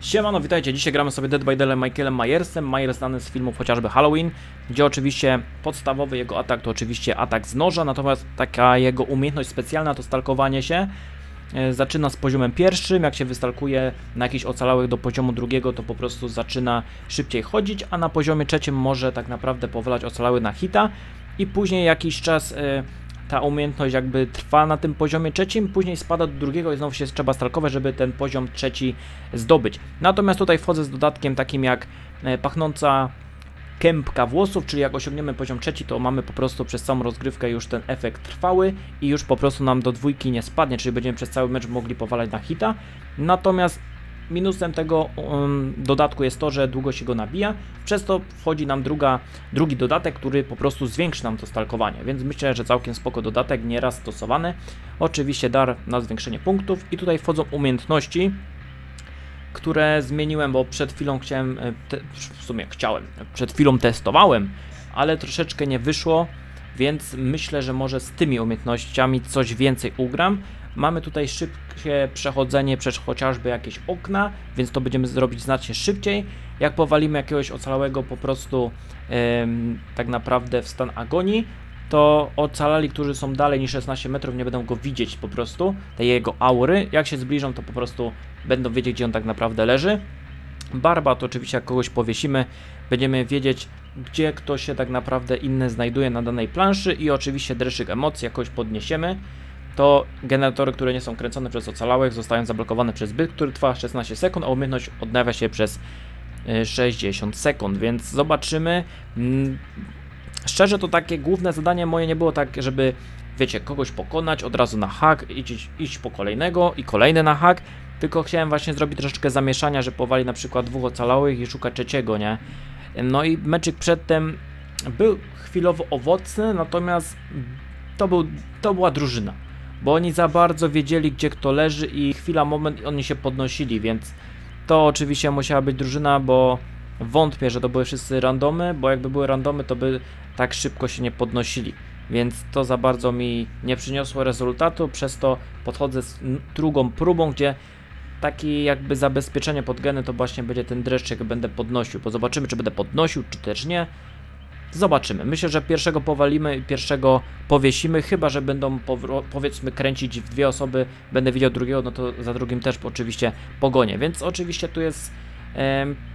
Siemano, witajcie. Dzisiaj gramy sobie Dead by Daylight Michaelem Myersem. Myers znany z filmów chociażby Halloween, gdzie oczywiście podstawowy jego atak to oczywiście atak z noża, natomiast taka jego umiejętność specjalna to stalkowanie się. E, Zaczyna z poziomem pierwszym, jak się wystalkuje na jakichś ocalałych do poziomu drugiego, to po prostu zaczyna szybciej chodzić, a na poziomie trzecim może tak naprawdę powalać ocalały na hita i później jakiś czas e, ta umiejętność jakby trwa na tym poziomie trzecim, później spada do drugiego i znowu się trzeba stalkować, żeby ten poziom trzeci zdobyć. Natomiast tutaj wchodzę z dodatkiem takim jak e, pachnąca kępka włosów, czyli jak osiągniemy poziom trzeci, to mamy po prostu przez całą rozgrywkę już ten efekt trwały i już po prostu nam do dwójki nie spadnie, czyli będziemy przez cały mecz mogli powalać na hita. Natomiast minusem tego um, dodatku jest to, że długo się go nabija, przez to wchodzi nam druga, drugi dodatek, który po prostu zwiększy nam to stalkowanie, więc myślę, że całkiem spoko dodatek, nieraz stosowany. Oczywiście dar na zwiększenie punktów i tutaj wchodzą umiejętności, które zmieniłem, bo przed chwilą chciałem, e, te, w sumie chciałem, przed chwilą testowałem, ale troszeczkę nie wyszło, więc myślę, że może z tymi umiejętnościami coś więcej ugram. Mamy tutaj szybkie przechodzenie przez chociażby jakieś okna, więc to będziemy zrobić znacznie szybciej. Jak powalimy jakiegoś ocalałego po prostu tak naprawdę w stan agonii, to ocalali, którzy są dalej niż 16 metrów, nie będą go widzieć po prostu, te jego aury. Jak się zbliżą, to po prostu będą wiedzieć, gdzie on tak naprawdę leży. Barba to oczywiście jak kogoś powiesimy, będziemy wiedzieć, gdzie kto się tak naprawdę inny znajduje na danej planszy i oczywiście dreszczyk emocji jakoś podniesiemy. To generatory, które nie są kręcone przez ocalałych, zostają zablokowane przez byt, który trwa 16 sekund, a umiejętność odnawia się przez y, 60 sekund, więc zobaczymy. Mm, Szczerze to takie główne zadanie moje nie było tak, żeby wiecie, kogoś pokonać od razu na hak, iść, iść po kolejnego i kolejny na hak, tylko chciałem właśnie zrobić troszeczkę zamieszania, że powali na przykład dwóch ocalałych i szukać trzeciego, nie? No i meczyk przedtem był chwilowo owocny, natomiast to, był, to była drużyna, bo oni za bardzo wiedzieli, gdzie kto leży i chwila, moment i oni się podnosili, więc to oczywiście musiała być drużyna, bo wątpię, że to były wszyscy randomy, bo jakby były randomy, to by tak szybko się nie podnosili. Więc to za bardzo mi nie przyniosło rezultatu, przez to podchodzę z drugą próbą, gdzie taki jakby zabezpieczenie pod geny to właśnie będzie ten dreszczyk będę podnosił, bo zobaczymy czy będę podnosił, czy też nie. Zobaczymy. Myślę, że pierwszego powalimy i pierwszego powiesimy, chyba że będą powiedzmy kręcić w dwie osoby, będę widział drugiego, no to za drugim też oczywiście pogonię. Więc oczywiście tu jest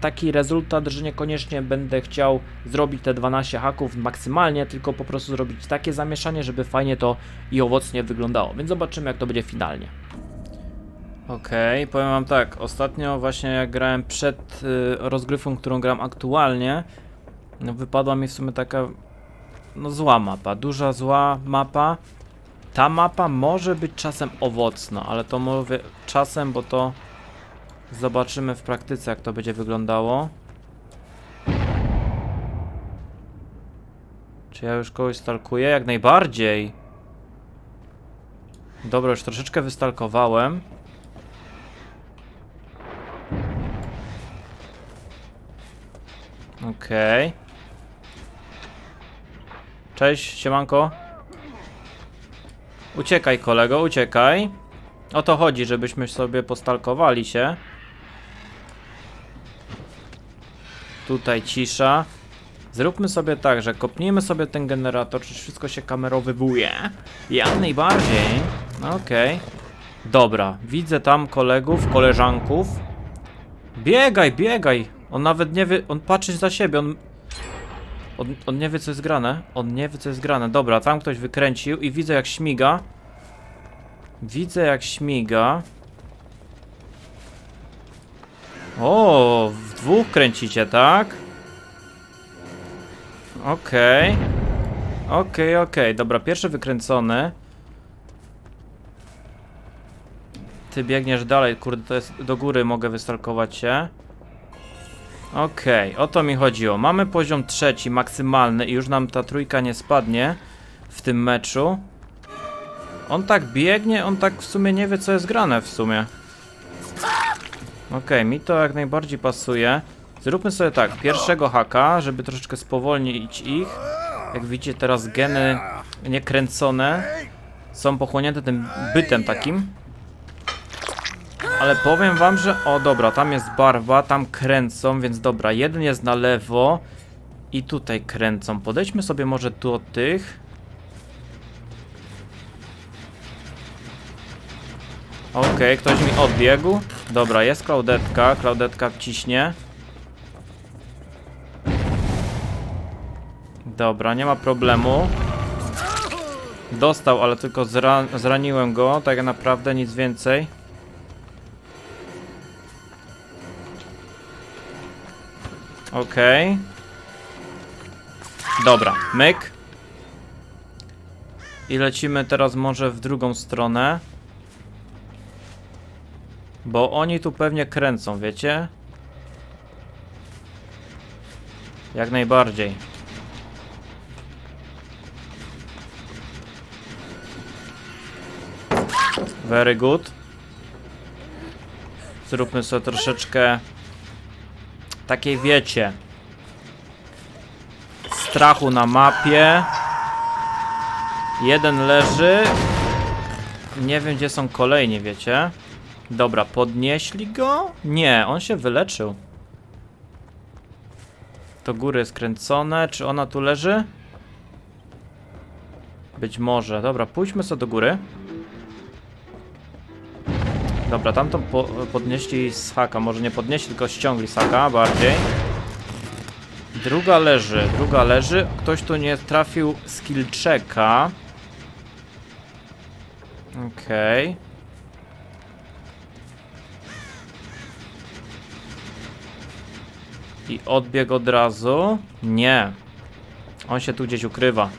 taki rezultat, że niekoniecznie będę chciał zrobić te 12 haków maksymalnie, tylko po prostu zrobić takie zamieszanie, żeby fajnie to i owocnie wyglądało. Więc zobaczymy jak to będzie finalnie. Okej, powiem wam tak, ostatnio właśnie jak grałem przed y, rozgrywką, którą gram aktualnie, no wypadła mi w sumie taka no zła mapa, duża zła mapa. Ta mapa może być czasem owocna, ale to mówię czasem, bo to zobaczymy w praktyce jak to będzie wyglądało. Czy ja już kogoś stalkuję? Jak najbardziej. Dobra, już troszeczkę wystalkowałem. Okej. Cześć, siemanko. Uciekaj, kolego, uciekaj. O to chodzi, żebyśmy sobie postalkowali się. Tutaj cisza. Zróbmy sobie tak, że kopnijmy sobie ten generator, czy wszystko się kamerowywuje. Jak najbardziej. Okej. Dobra, widzę tam kolegów, koleżanków. Biegaj, biegaj! On nawet nie wie, on patrzy za siebie, on... On, on nie wie co jest grane, on nie wie co jest grane. Dobra, tam ktoś wykręcił i widzę jak śmiga. Widzę jak śmiga. O, w dwóch kręcicie, tak? Okej. Okej, okej, dobra, pierwszy wykręcony. Ty biegniesz dalej, kurde, to jest do góry, mogę wystalkować się. Okej, o to mi chodziło. Mamy poziom trzeci, maksymalny i już nam ta trójka nie spadnie w tym meczu. On tak biegnie, on tak w sumie nie wie co jest grane w sumie. Okej, mi to jak najbardziej pasuje. Zróbmy sobie tak, pierwszego haka, żeby troszeczkę spowolnić ich. Jak widzicie teraz geny niekręcone są pochłonięte tym bytem takim. Ale powiem wam, że... O, dobra, tam jest barwa, tam kręcą, więc dobra, jeden jest na lewo i tutaj kręcą. Podejdźmy sobie może do tych. Okej, ktoś mi odbiegł. Dobra, jest Klaudetka, Klaudetka ciśnie. Dobra, nie ma problemu. Dostał, ale tylko zra zraniłem go, tak naprawdę nic więcej. Okej. Dobra, myk. I lecimy teraz może w drugą stronę. Bo oni tu pewnie kręcą, wiecie? Jak najbardziej. Very good. Zróbmy sobie troszeczkę takiej wiecie strachu na mapie. Jeden leży. Nie wiem gdzie są kolejni, wiecie? Dobra, podnieśli go? Nie, on się wyleczył. To góry skręcone. Czy ona tu leży? Być może. Dobra, pójdźmy sobie do góry. Dobra, tamtą po podnieśli z haka. Może nie podnieśli, tylko ściągli z haka bardziej. Druga leży, druga leży. Ktoś tu nie trafił skill checka. Okej. Okay. I odbieg od razu? Nie. On się tu gdzieś ukrywa.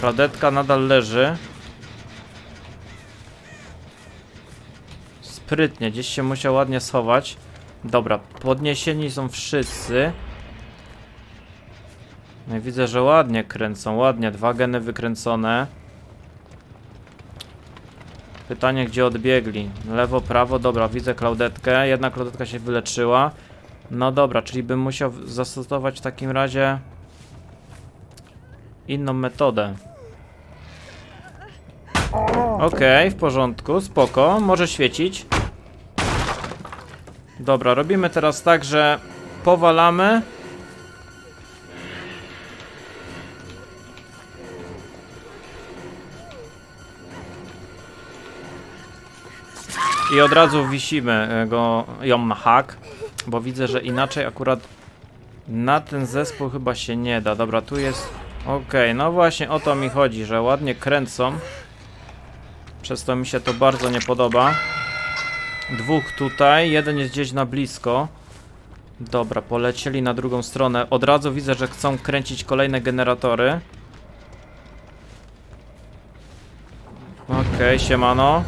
Kladetka nadal leży. Sprytnie, gdzieś się musiał ładnie schować. Dobra, podniesieni są wszyscy. No widzę, że ładnie kręcą, ładnie. Dwa geny wykręcone. Pytanie, gdzie odbiegli? Lewo, prawo, dobra, widzę Klaudetkę. Jedna Klaudetka się wyleczyła. No dobra, czyli bym musiał zastosować w takim razie inną metodę. Okej, okay, w porządku, spoko, może świecić. Dobra, robimy teraz tak, że powalamy. I od razu wisimy e, go, ją na hak, bo widzę, że inaczej akurat na ten zespół chyba się nie da. Dobra, tu jest... Okej, okay, no właśnie o to mi chodzi, że ładnie kręcą. Przez to mi się to bardzo nie podoba. Dwóch tutaj, jeden jest gdzieś na blisko. Dobra, polecieli na drugą stronę. Od razu widzę, że chcą kręcić kolejne generatory. Okej, okay, siemano.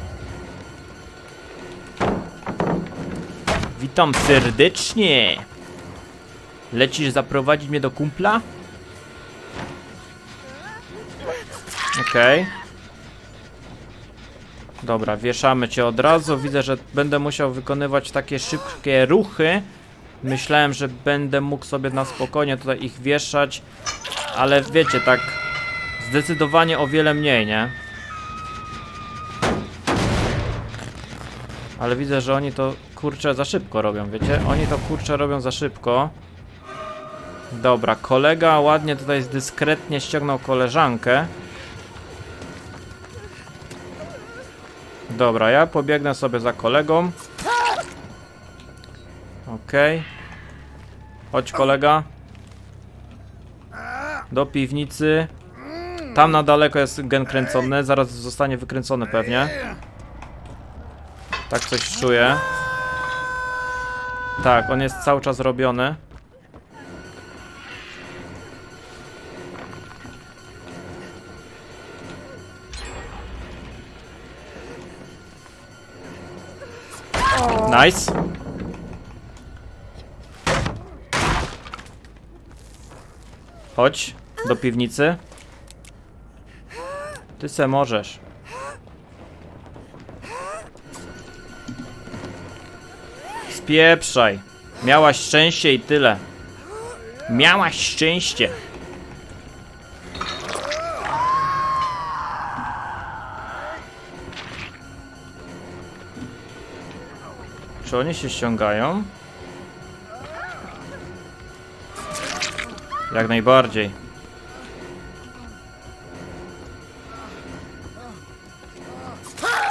Witam serdecznie. Lecisz zaprowadzić mnie do kumpla? Okej. Okay. Dobra, wieszamy cię od razu. Widzę, że będę musiał wykonywać takie szybkie ruchy. Myślałem, że będę mógł sobie na spokojnie tutaj ich wieszać. Ale wiecie, tak zdecydowanie o wiele mniej, nie? Ale widzę, że oni to kurczę za szybko robią, wiecie? Oni to kurczę robią za szybko. Dobra, kolega ładnie tutaj dyskretnie ściągnął koleżankę. Dobra, ja pobiegnę sobie za kolegą. Okej. Okay. Chodź kolega. Do piwnicy. Tam na daleko jest gen kręcony, zaraz zostanie wykręcony pewnie. Tak coś czuję. Tak, on jest cały czas robiony. Nice. Chodź do piwnicy. Ty se możesz. Spieprzaj. Miałaś szczęście i tyle. Miałaś szczęście. Czy oni się ściągają? Jak najbardziej.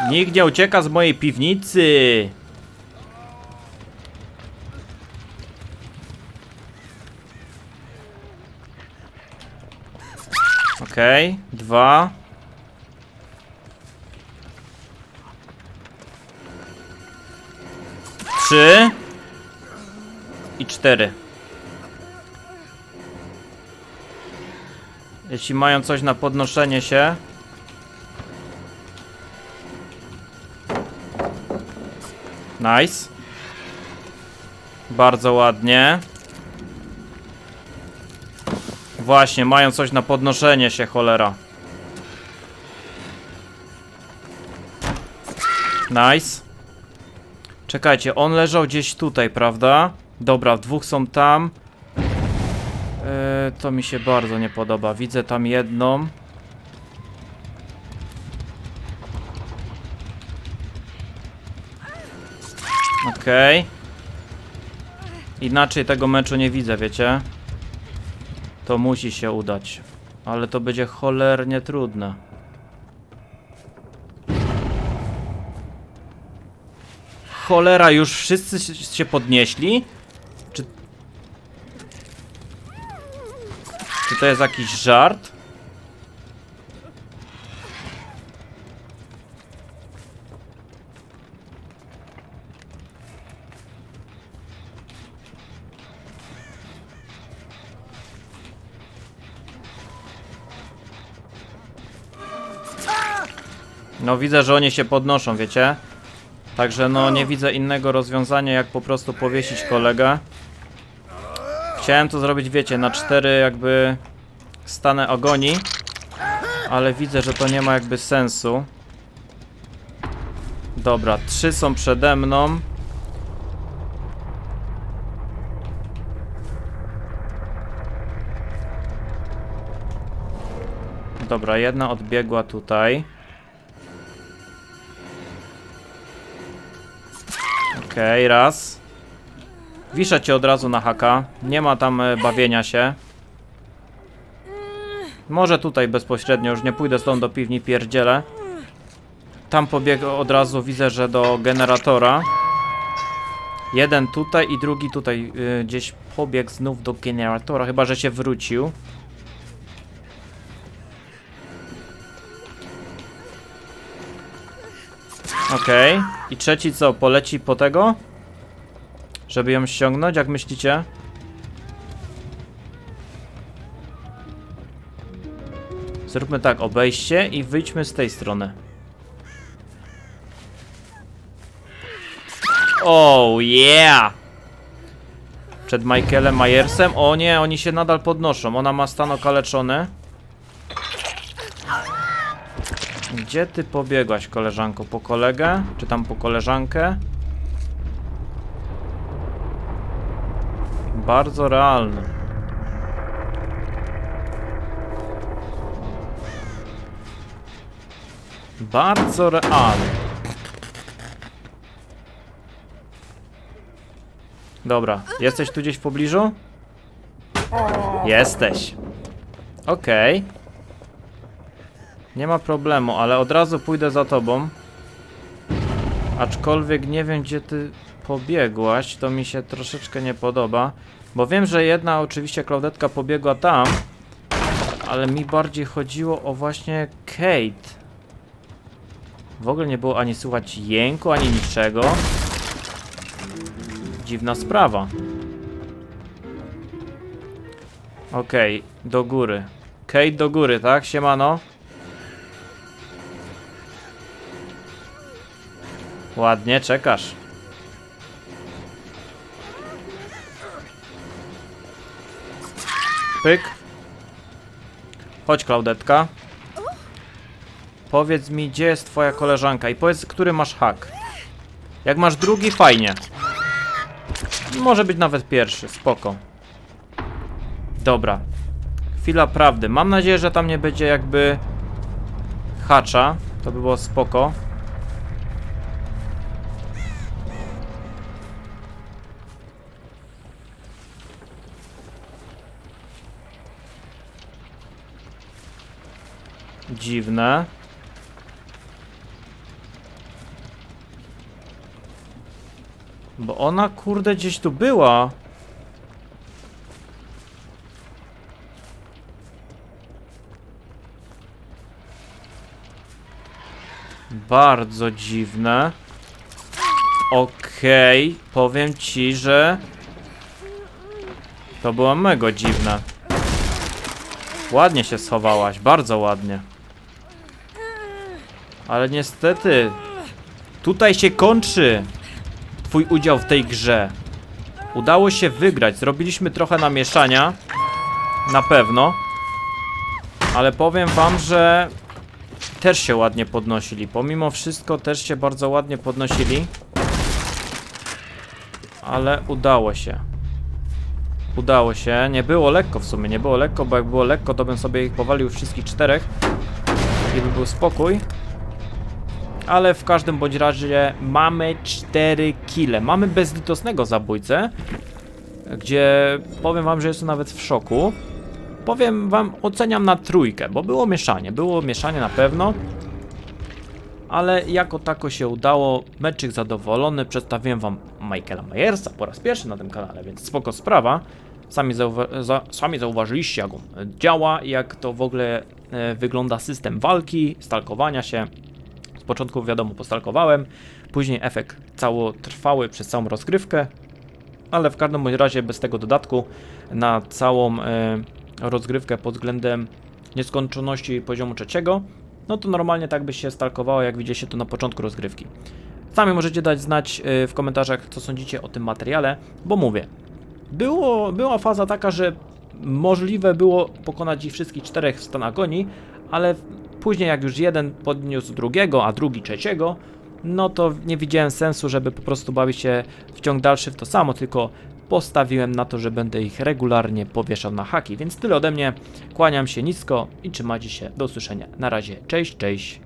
Nikt nie ucieka z mojej piwnicy. Okej, dwa. Trzy. I cztery. Jeśli mają coś na podnoszenie się. Nice. Bardzo ładnie. Właśnie, mają coś na podnoszenie się, cholera. Nice. Czekajcie, on leżał gdzieś tutaj, prawda? Dobra, dwóch są tam. Eee, to mi się bardzo nie podoba. Widzę tam jedną. Okej. Inaczej tego meczu nie widzę, wiecie? To musi się udać. Ale to będzie cholernie trudne. Cholera, już wszyscy się- podnieśli? Czy... Czy to jest jakiś żart? No widzę, że oni się podnoszą, wiecie? Także no nie widzę innego rozwiązania jak po prostu powiesić kolegę. Chciałem to zrobić, wiecie, na cztery jakby stane agonii, ale widzę, że to nie ma jakby sensu. Dobra, trzy są przede mną. Dobra, jedna odbiegła tutaj. Okej, raz. Wiszę cię od razu na haka. Nie ma tam e, bawienia się. Może tutaj bezpośrednio, już nie pójdę stąd do piwni, pierdzielę. Tam pobiegł od razu, widzę, że do generatora. Jeden tutaj i drugi tutaj y, gdzieś pobiegł znów do generatora, chyba że się wrócił. Okej. I trzeci co? Poleci po tego? Żeby ją ściągnąć, jak myślicie? Zróbmy tak, obejście i wyjdźmy z tej strony. Oh yeah! Przed Michaelem Myersem? O nie, oni się nadal podnoszą. Ona ma stan okaleczony. Gdzie ty pobiegłaś, koleżanko? Po kolegę? Czy tam po koleżankę? Bardzo realne. Bardzo realne. Dobra, jesteś tu gdzieś w pobliżu? Jesteś. Okej. Nie ma problemu, ale od razu pójdę za tobą. Aczkolwiek nie wiem, gdzie ty pobiegłaś, to mi się troszeczkę nie podoba. Bo wiem, że jedna oczywiście Klaudetka pobiegła tam, ale mi bardziej chodziło o właśnie Kate. W ogóle nie było ani słuchać jęku, ani niczego. Dziwna sprawa. Okej, do góry. Kate do góry, tak? Siemano. Ładnie, czekasz. Pyk. Chodź, Klaudetka. Powiedz mi, gdzie jest twoja koleżanka i powiedz, który masz hak. Jak masz drugi, fajnie. Może być nawet pierwszy, spoko. Dobra. Chwila prawdy. Mam nadzieję, że tam nie będzie jakby hacza. To by było spoko. Dziwne. Bo ona kurde gdzieś tu była. Bardzo dziwne. Okej, powiem ci, że to było mega dziwne. Ładnie się schowałaś, bardzo ładnie. Ale niestety, tutaj się kończy twój udział w tej grze. Udało się wygrać, zrobiliśmy trochę namieszania, na pewno. Ale powiem wam, że też się ładnie podnosili. Pomimo wszystko też się bardzo ładnie podnosili. Ale udało się. Udało się. Nie było lekko w sumie, nie było lekko, bo jak było lekko, to bym sobie ich powalił wszystkich czterech. I by był spokój. Ale w każdym bądź razie mamy 4 kile. Mamy bezlitosnego zabójcę, gdzie powiem wam, że jestem nawet w szoku. Powiem wam, oceniam na trójkę, bo było mieszanie. Było mieszanie na pewno. Ale jako tako się udało, meczyk zadowolony, przedstawiłem wam Michaela Myersa po raz pierwszy na tym kanale, więc spoko sprawa. Sami, zauwa za sami zauważyliście jak on działa, jak to w ogóle e, wygląda system walki, stalkowania się. Początku wiadomo postalkowałem, później efekt całotrwały przez całą rozgrywkę, ale w każdym razie bez tego dodatku na całą e, rozgrywkę pod względem nieskończoności poziomu trzeciego, no to normalnie tak by się stalkowało, jak widzieliście to na początku rozgrywki. Sami możecie dać znać e, w komentarzach, co sądzicie o tym materiale, bo mówię, było, była faza taka, że możliwe było pokonać ich wszystkich czterech w stan agonii, ale później jak już jeden podniósł drugiego, a drugi trzeciego, no to nie widziałem sensu, żeby po prostu bawić się w ciąg dalszy w to samo, tylko postawiłem na to, że będę ich regularnie powieszał na haki. Więc tyle ode mnie. Kłaniam się nisko i trzymajcie się. Do usłyszenia. Na razie. Cześć, cześć.